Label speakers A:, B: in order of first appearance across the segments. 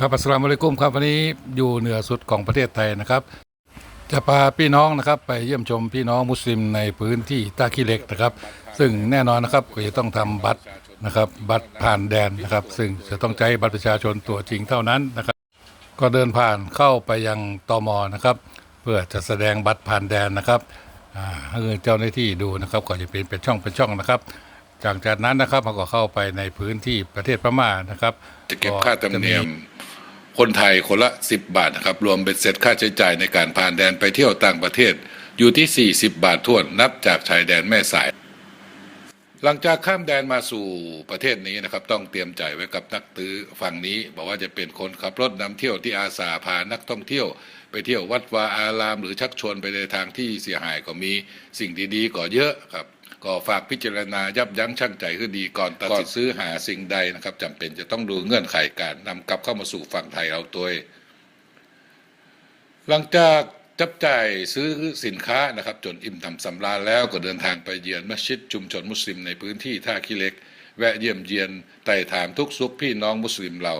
A: ครับอัสลามุอะลัยกุมครับวันนี้อยู่เหนือสุดของประเทศไทยนะครับ จะพาพี่น้องนะครับไปเยี่ยมชมพี่น้องมุสลิมในพื้นที่ตาขี้เหล็กนะครับ ซึ่งแน่นอนนะครับก็จะต้องทำบัตรนะครับบัตรผ่านแดนนะครับ ซึ่งจะต้องใช้บัตรประชาชนตัวจริงเท่านั้นนะครับ ก็เดินผ่านเข้าไปยังตมนะครับ เพื่อจะแสดงบัตรผ่านแดนนะครับอ่าให้เจ้าหน้าที่ดูนะครับก็จะเป็นเป็นช่องเป็นช่องนะครับ จากจากนั้นนะครับมันก็เข้าไปในพื้นที่ประเทศพม่านะครับ
B: จะเก็บค่าธรรมเนียมคนไทยคนละ 10 บาทนะครับ รวมเป็นเสร็จค่าใช้จ่ายในการผ่านแดนไปเที่ยวต่างประเทศอยู่ที่ 40 บาททวนนับจากชายแดนแม่สาย หลังจากข้ามแดนมาสู่ประเทศนี้นะครับ ต้องเตรียมใจไว้กับนักตื้อฝั่งนี้ บอกว่าจะเป็นคนขับรถนำเที่ยวที่อาสาพานักท่องเที่ยว ไปเที่ยววัดวาอาราม หรือชักชวนไปในทางที่เสียหายก็มีสิ่งดีๆก็เยอะครับก็ฝากพิจารณายับยั้งชั่งใจให้ดีก่อนตัดสินซื้อหาสิ่งใดนะครับจำเป็นจะต้องดูเงื่อนไขการนำกลับเข้ามาสู่ฝั่งไทยเอาตัวหลังจาก จับจ่ายซื้อสินค้านะครับ จนอิ่มทำสำราญแล้วก็เดินทางไปเยือนมัสยิดชุมชนมุสลิมในพื้นที่ท่าขี้เหล็ก แวะเยี่ยมเยียนไต่ถามทุกสุขพี่น้องมุสลิมเรา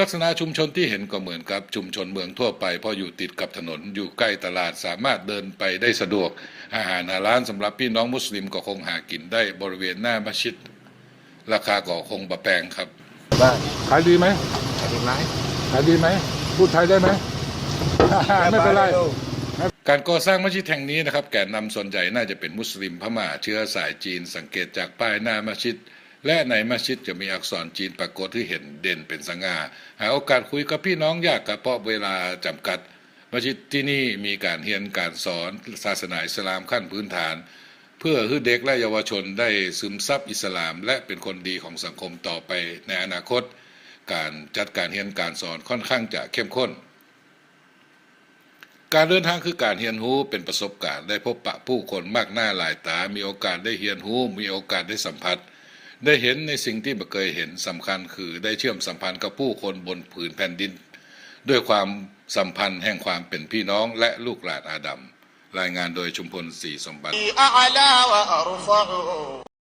B: ลักษณะชุมชนที่เห็นก็เหมือนกับชุมชนเมืองทั่วไป เพราะอยู่ติดกับถนนอยู่ใกล้ตลาดสามารถเดินไปได้สะดวก อาหารหาร้านสำหรับพี่น้องมุสลิมก็คงหากินได้บริเวณหน้ามัสยิด ราคาก็คงบะแปงครับ
A: ได้ขายดีไหม
C: ดีไหม
A: ขายดีไหมพูดไทยได้ไหม ไม่เป็นไร
B: การก่อสร้างมัสยิดแห่งนี้นะครับแกนนำส่วนใหญ่น่าจะเป็นมุสลิมพม่าเชื้อสายจีน สังเกตจากป้ายหน้ามัสยิด และในมัสยิดจะมีอักษรจีนปรากฏที่เห็นเด่นเป็นสง่าหาโอกาสคุยกับพี่น้องยากกับเพราะเวลาจำกัดมัสยิดที่นี่มีการเรียนการสอนศาสนาอิสลามขั้นพื้นฐาน เพื่อให้เด็กและเยาวชนได้ซึมซับอิสลาม และเป็นคนดีของสังคมต่อไปในอนาคต การจัดการเรียนการสอนค่อนข้างจะเข้มข้น การเดินทางคือการเรียนรู้เป็นประสบการณ์ได้พบปะผู้คนมากหน้าหลายตา มีโอกาสได้เรียนรู้มีโอกาสได้สัมผัส ได้เห็นในสิ่งที่ไม่เคยเห็นสำคัญคือได้เชื่อมสัมพันธ์กับผู้คนบนผืนแผ่นดิน ด้วยความสัมพันธ์แห่งความเป็นพี่น้องและลูกหลานอาดัมรายงานโดยชุมพลศรีสมบัติ